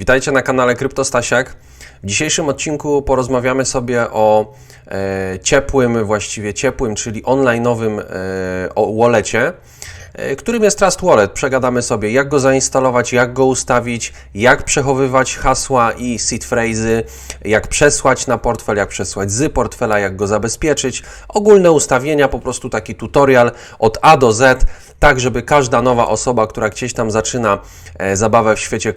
Witajcie na kanale Kryptostasiak. W dzisiejszym odcinku porozmawiamy sobie o e, ciepłym, właściwie ciepłym, czyli online'owym e, o wallecie, którym jest Trust Wallet. Przegadamy sobie, jak go zainstalować, jak go ustawić, jak przechowywać hasła i seed phrase'y, jak przesłać na portfel, jak przesłać z portfela, jak go zabezpieczyć. Ogólne ustawienia, po prostu taki tutorial od A do Z, tak żeby każda nowa osoba, która gdzieś tam zaczyna e, zabawę w świecie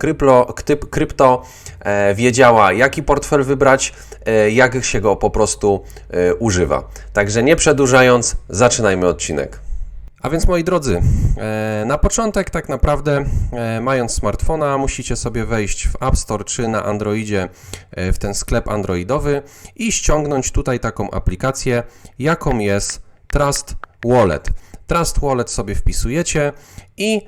krypto, e, wiedziała, jaki portfel wybrać, e, jak się go po prostu e, używa. Także nie przedłużając, zaczynajmy odcinek. A więc moi drodzy, e, na początek tak naprawdę e, mając smartfona musicie sobie wejść w App Store czy na Androidzie e, w ten sklep androidowy i ściągnąć tutaj taką aplikację, jaką jest Trust Wallet. Trust Wallet sobie wpisujecie i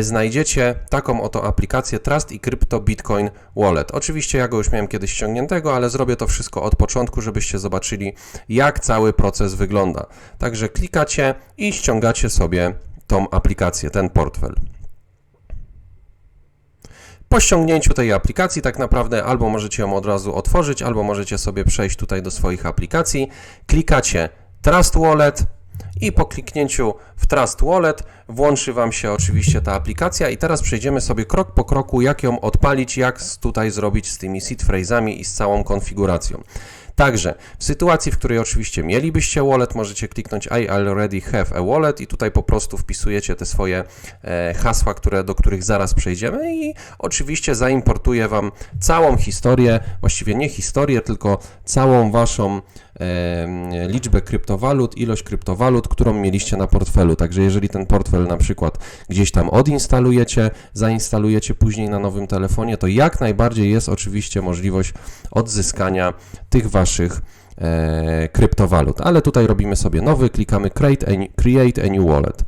znajdziecie taką oto aplikację Trust i Crypto Bitcoin Wallet. Oczywiście ja go już miałem kiedyś ściągniętego, ale zrobię to wszystko od początku, żebyście zobaczyli jak cały proces wygląda. Także klikacie i ściągacie sobie tą aplikację, ten portfel. Po ściągnięciu tej aplikacji, tak naprawdę albo możecie ją od razu otworzyć, albo możecie sobie przejść tutaj do swoich aplikacji. Klikacie Trust Wallet i po kliknięciu w Trust Wallet włączy Wam się oczywiście ta aplikacja i teraz przejdziemy sobie krok po kroku, jak ją odpalić, jak tutaj zrobić z tymi seed phrase'ami i z całą konfiguracją. Także w sytuacji, w której oczywiście mielibyście wallet, możecie kliknąć I already have a wallet i tutaj po prostu wpisujecie te swoje e, hasła, które, do których zaraz przejdziemy i oczywiście zaimportuje Wam całą historię, właściwie nie historię, tylko całą Waszą liczbę kryptowalut, ilość kryptowalut, którą mieliście na portfelu. Także jeżeli ten portfel na przykład gdzieś tam odinstalujecie, zainstalujecie później na nowym telefonie, to jak najbardziej jest oczywiście możliwość odzyskania tych Waszych e, kryptowalut. Ale tutaj robimy sobie nowy, klikamy create a, create a new wallet.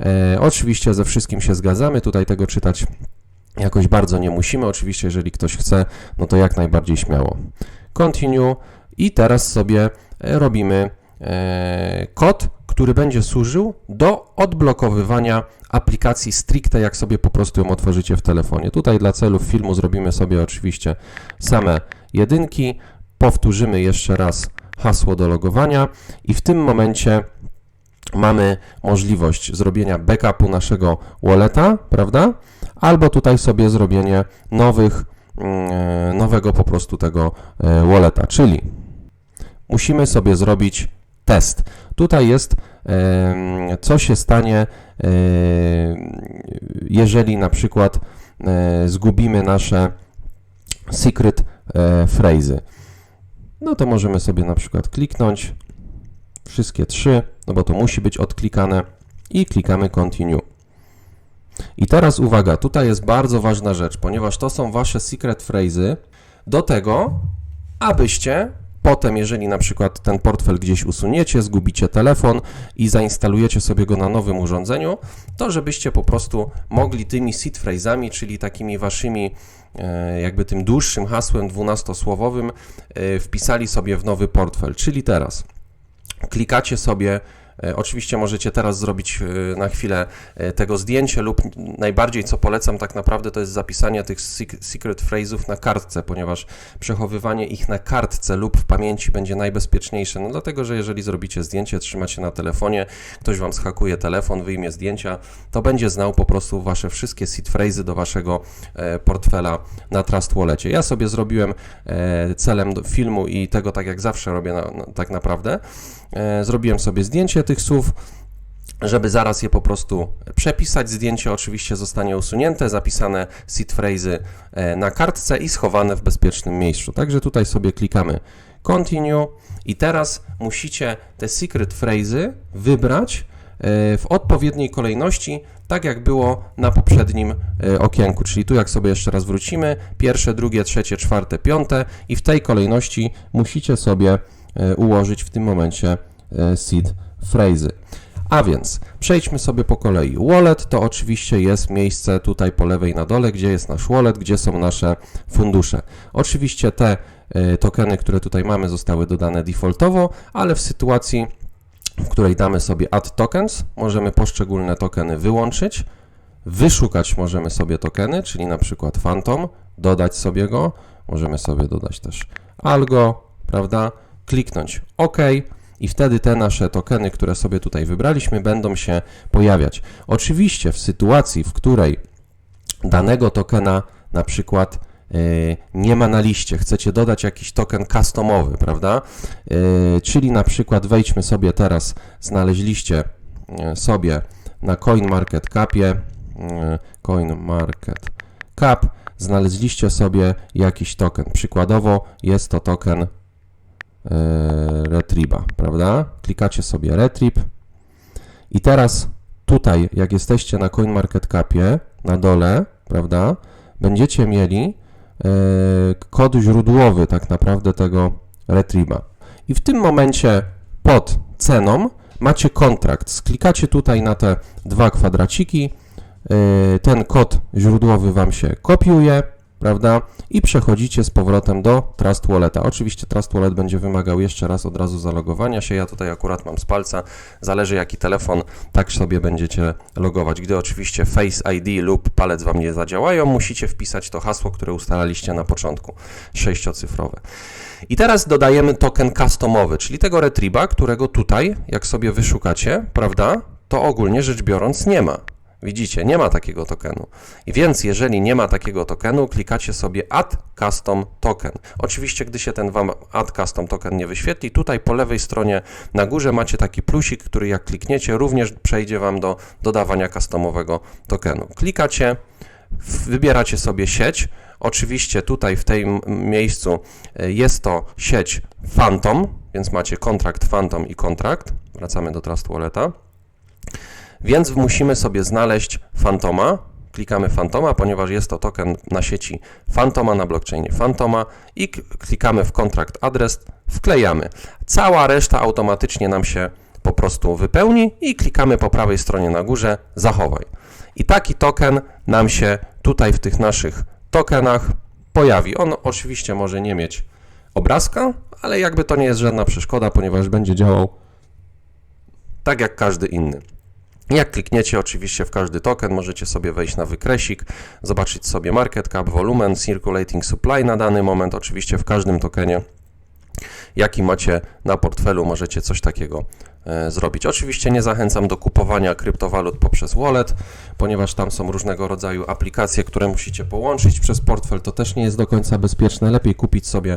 E, oczywiście ze wszystkim się zgadzamy, tutaj tego czytać jakoś bardzo nie musimy. Oczywiście, jeżeli ktoś chce, no to jak najbardziej śmiało. Continue i teraz sobie e, robimy e, kod, który będzie służył do odblokowywania aplikacji stricte, jak sobie po prostu ją otworzycie w telefonie. Tutaj dla celów filmu zrobimy sobie oczywiście same jedynki, powtórzymy jeszcze raz hasło do logowania i w tym momencie mamy możliwość zrobienia backupu naszego walleta, prawda? Albo tutaj sobie zrobienie nowych, mm, nowego po prostu tego e, walleta, czyli musimy sobie zrobić test. Tutaj jest, co się stanie, jeżeli na przykład e, zgubimy nasze secret e, phrase'y. No to możemy sobie na przykład kliknąć wszystkie trzy, no bo to musi być odklikane i klikamy continue. I teraz uwaga, tutaj jest bardzo ważna rzecz, ponieważ to są wasze secret phrase'y do tego, abyście potem, jeżeli na przykład ten portfel gdzieś usuniecie, zgubicie telefon i zainstalujecie sobie go na nowym urządzeniu, to żebyście po prostu mogli tymi seed phrase'ami, czyli takimi waszymi e, jakby tym dłuższym hasłem 12-słowowym e, wpisali sobie w nowy portfel. Czyli teraz klikacie sobie. E, Oczywiście możecie teraz zrobić e, na chwilę e, tego zdjęcie lub najbardziej co polecam tak naprawdę to jest zapisanie tych sec- secret phrase'ów na kartce, ponieważ przechowywanie ich na kartce lub w pamięci będzie najbezpieczniejsze. No dlatego, że jeżeli zrobicie zdjęcie, trzymacie na telefonie, ktoś Wam schakuje telefon, wyjmie zdjęcia, to będzie znał po prostu Wasze wszystkie seed phrase'y do Waszego portfela na Trust Wallecie. Ja sobie zrobiłem celem filmu i tego tak jak zawsze robię na, tak naprawdę, zrobiłem sobie zdjęcie tych słów, żeby zaraz je po prostu przepisać. Zdjęcie oczywiście zostanie usunięte, zapisane seed phrase'y e, na kartce i schowane w bezpiecznym miejscu. Także tutaj sobie klikamy continue i teraz musicie te secret phrase'y wybrać e, w odpowiedniej kolejności, tak jak było na poprzednim e, okienku. Czyli tu jak sobie jeszcze raz wrócimy, pierwsze, drugie, trzecie, czwarte, piąte i w tej kolejności musicie sobie ułożyć w tym momencie seed phrase'y. A więc przejdźmy sobie po kolei. Wallet to oczywiście jest miejsce tutaj po lewej na dole, gdzie jest nasz wallet, gdzie są nasze fundusze. Oczywiście te e, tokeny, które tutaj mamy, zostały dodane defaultowo, ale w sytuacji, w której damy sobie add tokens, możemy poszczególne tokeny wyłączyć. Wyszukać możemy sobie tokeny, czyli na przykład Phantom, dodać sobie go. Możemy sobie dodać też algo, prawda? Kliknąć OK i wtedy te nasze tokeny, które sobie tutaj wybraliśmy, będą się pojawiać. Oczywiście w sytuacji, w której danego tokena na przykład yy, nie ma na liście, chcecie dodać jakiś token customowy, prawda? Yy, czyli na przykład wejdźmy sobie teraz, znaleźliście yy, sobie na CoinMarketCapie, CoinMarketCap, znaleźliście sobie jakiś token. Przykładowo jest to token Retriba, prawda? Klikacie sobie Retrib i teraz tutaj, jak jesteście na CoinMarketCapie, na dole, prawda, będziecie mieli e, kod źródłowy tak naprawdę tego Retriba. I w tym momencie pod ceną macie kontrakt. Sklikacie tutaj na te dwa kwadraciki, e, ten kod źródłowy Wam się kopiuje, prawda? I przechodzicie z powrotem do Trust Walleta. Oczywiście Trust Wallet będzie wymagał jeszcze raz od razu zalogowania się. Ja tutaj akurat mam z palca, zależy jaki telefon, tak sobie będziecie logować. Gdy oczywiście Face ID lub palec Wam nie zadziałają, musicie wpisać to hasło, które ustalaliście na początku, sześciocyfrowe. I teraz dodajemy token customowy, czyli tego retriba, którego tutaj, jak sobie wyszukacie, prawda, to ogólnie rzecz biorąc nie ma. Widzicie, nie ma takiego tokenu. I więc jeżeli nie ma takiego tokenu, klikacie sobie Add Custom Token. Oczywiście, gdy się ten Wam Add Custom Token nie wyświetli, tutaj po lewej stronie na górze macie taki plusik, który jak klikniecie, również przejdzie Wam do dodawania customowego tokenu. Klikacie, wybieracie sobie sieć. Oczywiście tutaj w tym miejscu e, jest to sieć Phantom, więc macie kontrakt Phantom i kontrakt. Wracamy do Trust Walleta. Więc musimy sobie znaleźć Fantoma. Klikamy Fantoma, ponieważ jest to token na sieci Fantoma, na blockchainie Fantoma i klikamy w kontrakt adres, wklejamy. Cała reszta automatycznie nam się po prostu wypełni i klikamy po prawej stronie na górze zachowaj. I taki token nam się tutaj w tych naszych tokenach pojawi. On oczywiście może nie mieć obrazka, ale jakby to nie jest żadna przeszkoda, ponieważ będzie działał tak jak każdy inny. Jak klikniecie oczywiście w każdy token, możecie sobie wejść na wykresik, zobaczyć sobie market cap, volumen, circulating supply na dany moment. Oczywiście w każdym tokenie, jaki macie na portfelu, możecie coś takiego e, zrobić. Oczywiście nie zachęcam do kupowania kryptowalut poprzez wallet, ponieważ tam są różnego rodzaju aplikacje, które musicie połączyć przez portfel. To też nie jest do końca bezpieczne. Lepiej kupić sobie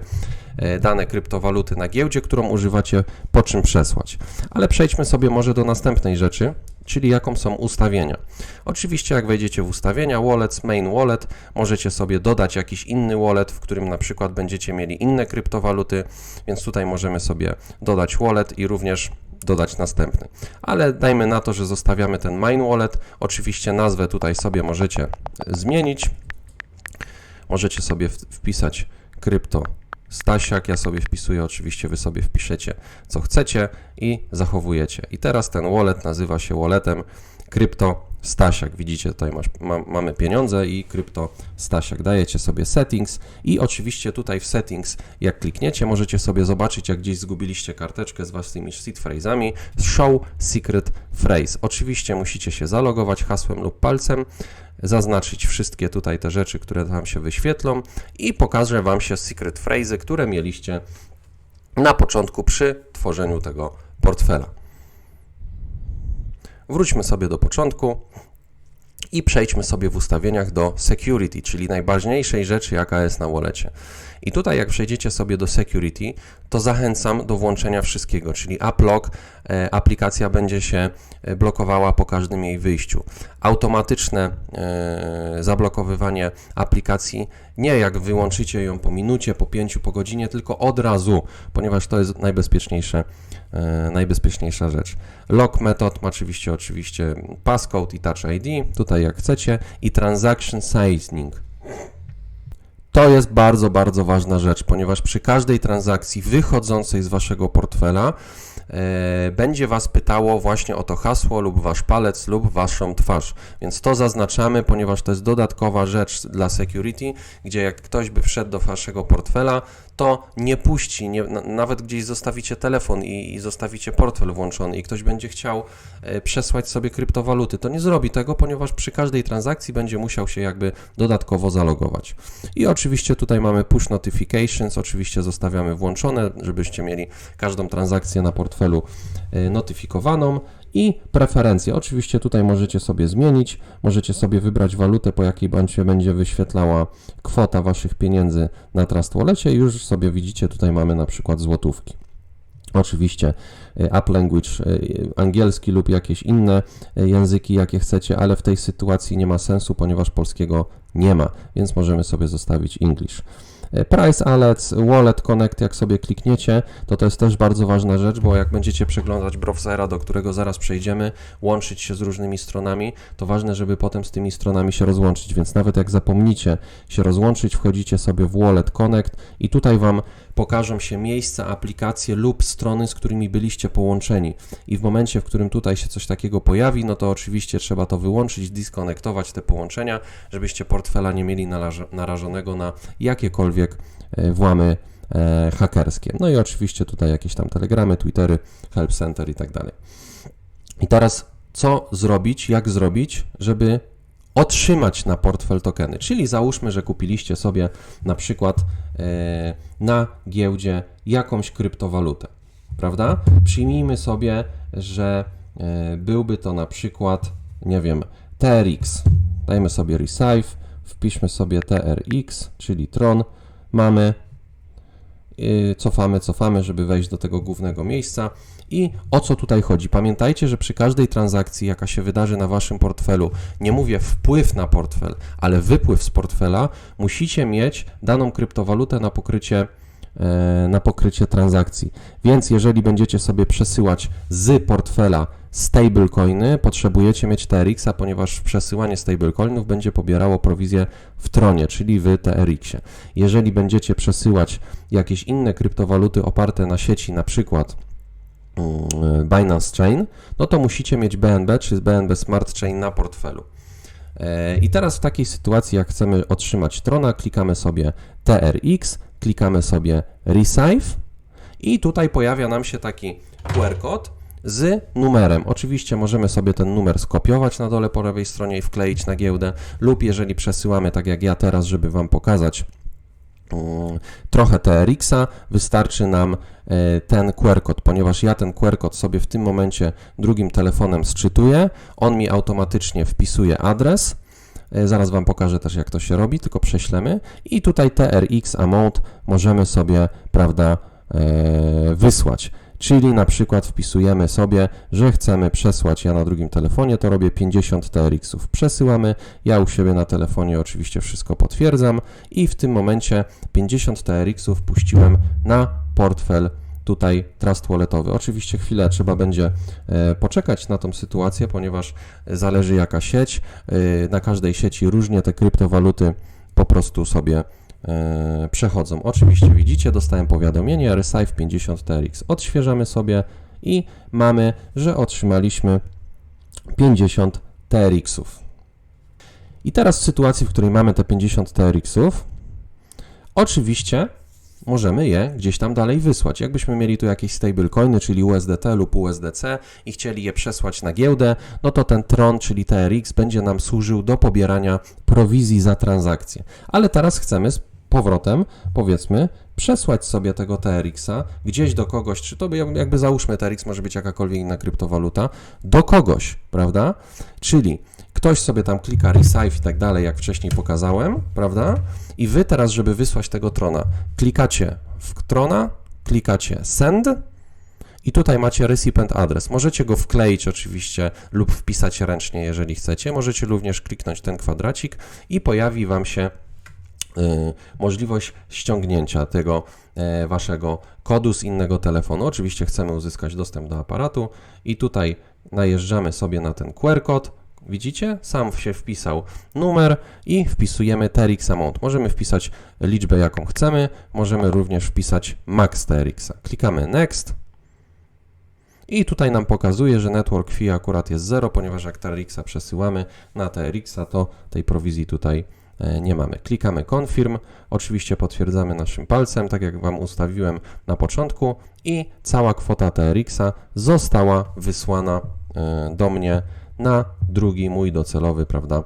e, dane kryptowaluty na giełdzie, którą używacie, po czym przesłać. Ale przejdźmy sobie może do następnej rzeczy czyli jaką są ustawienia. Oczywiście jak wejdziecie w ustawienia Wallets, Main Wallet, możecie sobie dodać jakiś inny wallet, w którym na przykład będziecie mieli inne kryptowaluty, więc tutaj możemy sobie dodać wallet i również dodać następny. Ale dajmy na to, że zostawiamy ten Main Wallet. Oczywiście nazwę tutaj sobie możecie zmienić. Możecie sobie wpisać krypto Stasiak, ja sobie wpisuję, oczywiście Wy sobie wpiszecie co chcecie i zachowujecie. I teraz ten wallet nazywa się walletem krypto Stasiak. Widzicie, tutaj masz, ma, mamy pieniądze i krypto Stasiak. Dajecie sobie settings i oczywiście tutaj w settings, jak klikniecie, możecie sobie zobaczyć, jak gdzieś zgubiliście karteczkę z waszymi seed phrase'ami. Show secret phrase. Oczywiście musicie się zalogować hasłem lub palcem zaznaczyć wszystkie tutaj te rzeczy, które tam się wyświetlą i pokażę Wam się secret phrase, które mieliście na początku przy tworzeniu tego portfela. Wróćmy sobie do początku i przejdźmy sobie w ustawieniach do security, czyli najważniejszej rzeczy, jaka jest na wallecie. I tutaj jak przejdziecie sobie do security, to zachęcam do włączenia wszystkiego, czyli AppLock, e, aplikacja będzie się e, blokowała po każdym jej wyjściu. Automatyczne e, zablokowywanie aplikacji, nie jak wyłączycie ją po minucie, po pięciu, po godzinie, tylko od razu, ponieważ to jest najbezpieczniejsze, najbezpieczniejsza rzecz. Lock method oczywiście, oczywiście passcode i touch ID, tutaj jak chcecie, i transaction sizing to jest bardzo, bardzo ważna rzecz, ponieważ przy każdej transakcji wychodzącej z waszego portfela e, będzie Was pytało właśnie o to hasło lub Wasz palec lub Waszą twarz. Więc to zaznaczamy, ponieważ to jest dodatkowa rzecz dla security, gdzie jak ktoś by wszedł do Waszego portfela, to nie puści, nie, na, nawet gdzieś zostawicie telefon i, i zostawicie portfel włączony i ktoś będzie chciał e, przesłać sobie kryptowaluty, to nie zrobi tego, ponieważ przy każdej transakcji będzie musiał się jakby dodatkowo zalogować. I oczywiście tutaj mamy push notifications, oczywiście zostawiamy włączone, żebyście mieli każdą transakcję na portfelu e, notyfikowaną i preferencje. Oczywiście tutaj możecie sobie zmienić, możecie sobie wybrać walutę, po jakiej się będzie wyświetlała kwota Waszych pieniędzy na Trust Wallecie już sobie widzicie, tutaj mamy na przykład złotówki. Oczywiście app language angielski lub jakieś inne języki, jakie chcecie, ale w tej sytuacji nie ma sensu, ponieważ polskiego nie ma, więc możemy sobie zostawić English. Price Alerts, Wallet Connect, jak sobie klikniecie, to to jest też bardzo ważna rzecz, bo jak będziecie przeglądać browsera, do którego zaraz przejdziemy, łączyć się z różnymi stronami, to ważne, żeby potem z tymi stronami się rozłączyć, więc nawet jak zapomnicie się rozłączyć, wchodzicie sobie w Wallet Connect i tutaj Wam pokażą się miejsca, aplikacje lub strony, z którymi byliście połączeni. I w momencie, w którym tutaj się coś takiego pojawi, no to oczywiście trzeba to wyłączyć, diskonektować te połączenia, żebyście portfela nie mieli narażonego na jakiekolwiek e, włamy e, hakerskie. No i oczywiście tutaj jakieś tam telegramy, twittery, help center i tak dalej. I teraz co zrobić, jak zrobić, żeby otrzymać na portfel tokeny. Czyli załóżmy, że kupiliście sobie na przykład e, na giełdzie jakąś kryptowalutę, prawda? Przyjmijmy sobie, że e, byłby to na przykład, nie wiem, TRX. Dajmy sobie Resive, wpiszmy sobie TRX, czyli Tron. Mamy, cofamy, cofamy, żeby wejść do tego głównego miejsca i o co tutaj chodzi? Pamiętajcie, że przy każdej transakcji, jaka się wydarzy na waszym portfelu, nie mówię wpływ na portfel, ale wypływ z portfela, musicie mieć daną kryptowalutę na pokrycie e, na pokrycie transakcji. Więc jeżeli będziecie sobie przesyłać z portfela stablecoiny, potrzebujecie mieć TRX-a, ponieważ przesyłanie stablecoinów będzie pobierało prowizję w tronie, czyli w TRX-ie. Jeżeli będziecie przesyłać jakieś inne kryptowaluty oparte na sieci, na przykład Mm, Binance Chain, no to musicie mieć BNB czy BNB Smart Chain na portfelu. E, I teraz w takiej sytuacji, jak chcemy otrzymać Trona, klikamy sobie TRX, klikamy sobie Resive i tutaj pojawia nam się taki QR kod z numerem. Oczywiście możemy sobie ten numer skopiować na dole po lewej stronie i wkleić na giełdę lub jeżeli przesyłamy tak jak ja teraz, żeby Wam pokazać Mm, trochę TRX-a, wystarczy nam e, ten QR kod, ponieważ ja ten QR kod sobie w tym momencie drugim telefonem sczytuję, on mi automatycznie wpisuje adres, e, zaraz Wam pokażę też jak to się robi, tylko prześlemy i tutaj TRX amount możemy sobie, prawda, e, wysłać. Czyli na przykład wpisujemy sobie, że chcemy przesłać, ja na drugim telefonie to robię 50 TRX-ów. Przesyłamy, ja u siebie na telefonie oczywiście wszystko potwierdzam i w tym momencie 50 TRX-ów puściłem na portfel tutaj trust walletowy. Oczywiście chwilę trzeba będzie e, poczekać na tą sytuację, ponieważ zależy jaka sieć. E, na każdej sieci różnie te kryptowaluty po prostu sobie przechodzą. Oczywiście widzicie, dostałem powiadomienie Resive 50 TRX. Odświeżamy sobie i mamy, że otrzymaliśmy 50 TRX-ów. I teraz w sytuacji, w której mamy te 50 TRX-ów, oczywiście możemy je gdzieś tam dalej wysłać. Jakbyśmy mieli tu jakieś stablecoiny, czyli USDT lub USDC i chcieli je przesłać na giełdę, no to ten Tron, czyli TRX, będzie nam służył do pobierania prowizji za transakcję. Ale teraz chcemy z powrotem, powiedzmy, przesłać sobie tego TRX-a gdzieś do kogoś, czy to by jakby załóżmy TRX może być jakakolwiek inna kryptowaluta, do kogoś, prawda? Czyli ktoś sobie tam klika resive i tak dalej, jak wcześniej pokazałem, prawda? I wy teraz, żeby wysłać tego trona, klikacie w trona, klikacie send i tutaj macie recipient adres. Możecie go wkleić oczywiście lub wpisać ręcznie, jeżeli chcecie. Możecie również kliknąć ten kwadracik i pojawi Wam się y, możliwość ściągnięcia tego e, waszego kodu z innego telefonu. Oczywiście chcemy uzyskać dostęp do aparatu i tutaj najeżdżamy sobie na ten QR kod, Widzicie? Sam się wpisał numer i wpisujemy TRX amount. Możemy wpisać liczbę, jaką chcemy. Możemy również wpisać max TRX. Klikamy next. I tutaj nam pokazuje, że network fee akurat jest 0, ponieważ jak TRX-a przesyłamy na TRX-a, to tej prowizji tutaj e, nie mamy. Klikamy confirm, oczywiście potwierdzamy naszym palcem, tak jak Wam ustawiłem na początku i cała kwota TRX-a została wysłana e, do mnie na drugi mój docelowy, prawda,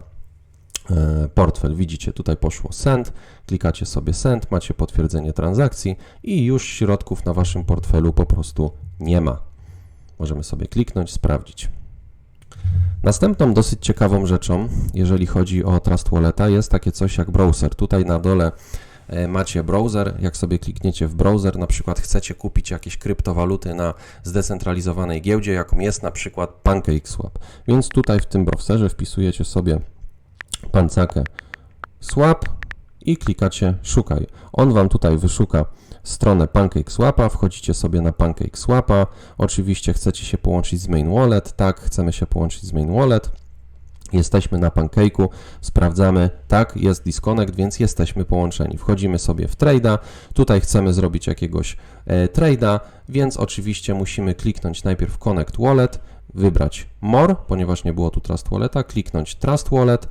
e, portfel. Widzicie, tutaj poszło send, klikacie sobie send, macie potwierdzenie transakcji i już środków na Waszym portfelu po prostu nie ma. Możemy sobie kliknąć, sprawdzić. Następną dosyć ciekawą rzeczą, jeżeli chodzi o Trust Walleta, jest takie coś jak browser. Tutaj na dole macie browser. Jak sobie klikniecie w browser, na przykład chcecie kupić jakieś kryptowaluty na zdecentralizowanej giełdzie, jaką jest na przykład PancakeSwap. Więc tutaj w tym browserze wpisujecie sobie pancakę swap i klikacie szukaj. On Wam tutaj wyszuka stronę PancakeSwapa, wchodzicie sobie na PancakeSwapa, oczywiście chcecie się połączyć z Main Wallet, tak, chcemy się połączyć z Main Wallet, Jesteśmy na Pancake'u, sprawdzamy, tak, jest disconnect, więc jesteśmy połączeni. Wchodzimy sobie w trade'a, tutaj chcemy zrobić jakiegoś e, trade'a, więc oczywiście musimy kliknąć najpierw Connect Wallet, wybrać More, ponieważ nie było tu Trust Walleta, kliknąć Trust Wallet,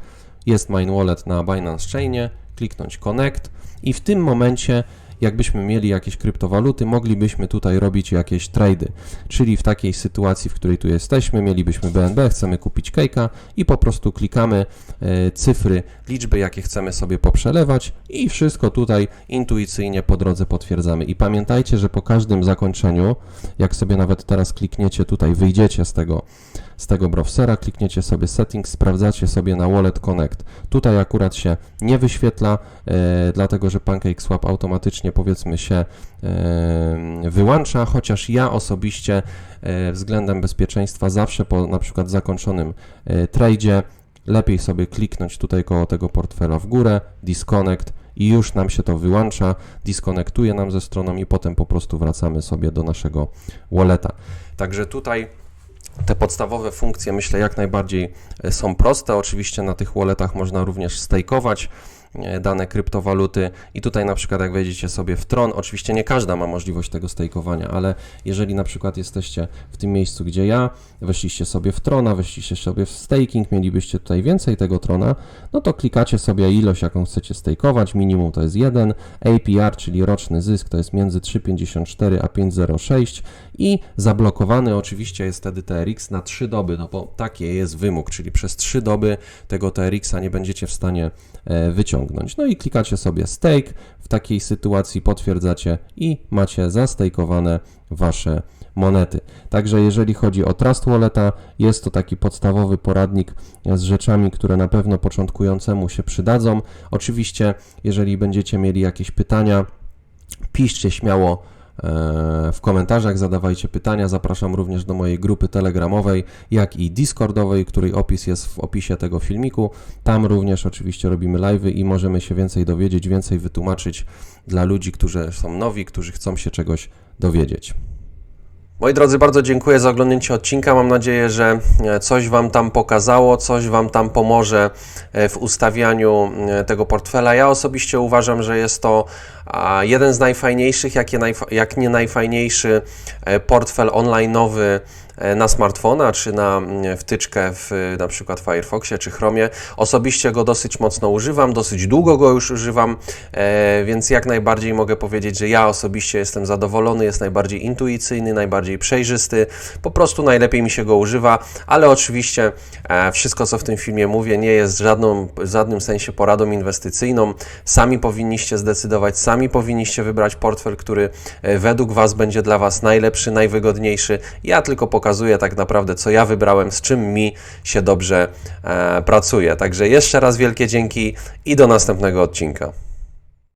jest Main Wallet na Binance Chainie, kliknąć Connect i w tym momencie jakbyśmy mieli jakieś kryptowaluty, moglibyśmy tutaj robić jakieś trady. Czyli w takiej sytuacji, w której tu jesteśmy, mielibyśmy BNB, chcemy kupić Cake'a i po prostu klikamy e, cyfry, liczby, jakie chcemy sobie poprzelewać i wszystko tutaj intuicyjnie po drodze potwierdzamy. I pamiętajcie, że po każdym zakończeniu, jak sobie nawet teraz klikniecie tutaj, wyjdziecie z tego, z tego browsera, klikniecie sobie settings, sprawdzacie sobie na Wallet Connect. Tutaj akurat się nie wyświetla, e, dlatego że PancakeSwap automatycznie powiedzmy się e, wyłącza, chociaż ja osobiście e, względem bezpieczeństwa zawsze po na przykład zakończonym e, tradzie lepiej sobie kliknąć tutaj koło tego portfela w górę, disconnect i już nam się to wyłącza, disconnectuje nam ze stroną i potem po prostu wracamy sobie do naszego walleta. Także tutaj te podstawowe funkcje myślę jak najbardziej e, są proste. Oczywiście na tych walletach można również stakeować dane kryptowaluty. I tutaj na przykład jak wejdziecie sobie w Tron, oczywiście nie każda ma możliwość tego stakeowania, ale jeżeli na przykład jesteście w tym miejscu, gdzie ja, weszliście sobie w Trona, weszliście sobie w staking, mielibyście tutaj więcej tego Trona, no to klikacie sobie ilość, jaką chcecie stakeować, minimum to jest 1, APR, czyli roczny zysk to jest między 3,54 a 5,06 i zablokowany oczywiście jest wtedy TRX na 3 doby, no bo taki jest wymóg, czyli przez 3 doby tego TRX-a nie będziecie w stanie e, wyciągnąć. No i klikacie sobie stake, w takiej sytuacji potwierdzacie i macie zastejkowane wasze monety. Także jeżeli chodzi o Trust Walleta, jest to taki podstawowy poradnik z rzeczami, które na pewno początkującemu się przydadzą. Oczywiście, jeżeli będziecie mieli jakieś pytania, piszcie śmiało e, w komentarzach, zadawajcie pytania. Zapraszam również do mojej grupy telegramowej, jak i discordowej, której opis jest w opisie tego filmiku. Tam również oczywiście robimy live'y i możemy się więcej dowiedzieć, więcej wytłumaczyć dla ludzi, którzy są nowi, którzy chcą się czegoś dowiedzieć. Moi drodzy, bardzo dziękuję za oglądnięcie odcinka. Mam nadzieję, że e, coś Wam tam pokazało, coś Wam tam pomoże e, w ustawianiu e, tego portfela. Ja osobiście uważam, że jest to jeden z najfajniejszych, jak, nie najfajniejszy portfel online'owy na smartfona, czy na mm, wtyczkę w na przykład Firefoxie czy Chromie. Osobiście go dosyć mocno używam, dosyć długo go już używam, więc jak najbardziej mogę powiedzieć, że ja osobiście jestem zadowolony, jest najbardziej intuicyjny, najbardziej przejrzysty, po prostu najlepiej mi się go używa, ale oczywiście wszystko, co w tym filmie mówię, nie jest żadną, w żadnym sensie poradą inwestycyjną. Sami powinniście zdecydować, sami powinniście wybrać portfel, który e, według Was będzie dla Was najlepszy, najwygodniejszy. Ja tylko pokazuję tak naprawdę, co ja wybrałem, z czym mi się dobrze e, pracuje. Także jeszcze raz wielkie dzięki i do następnego odcinka.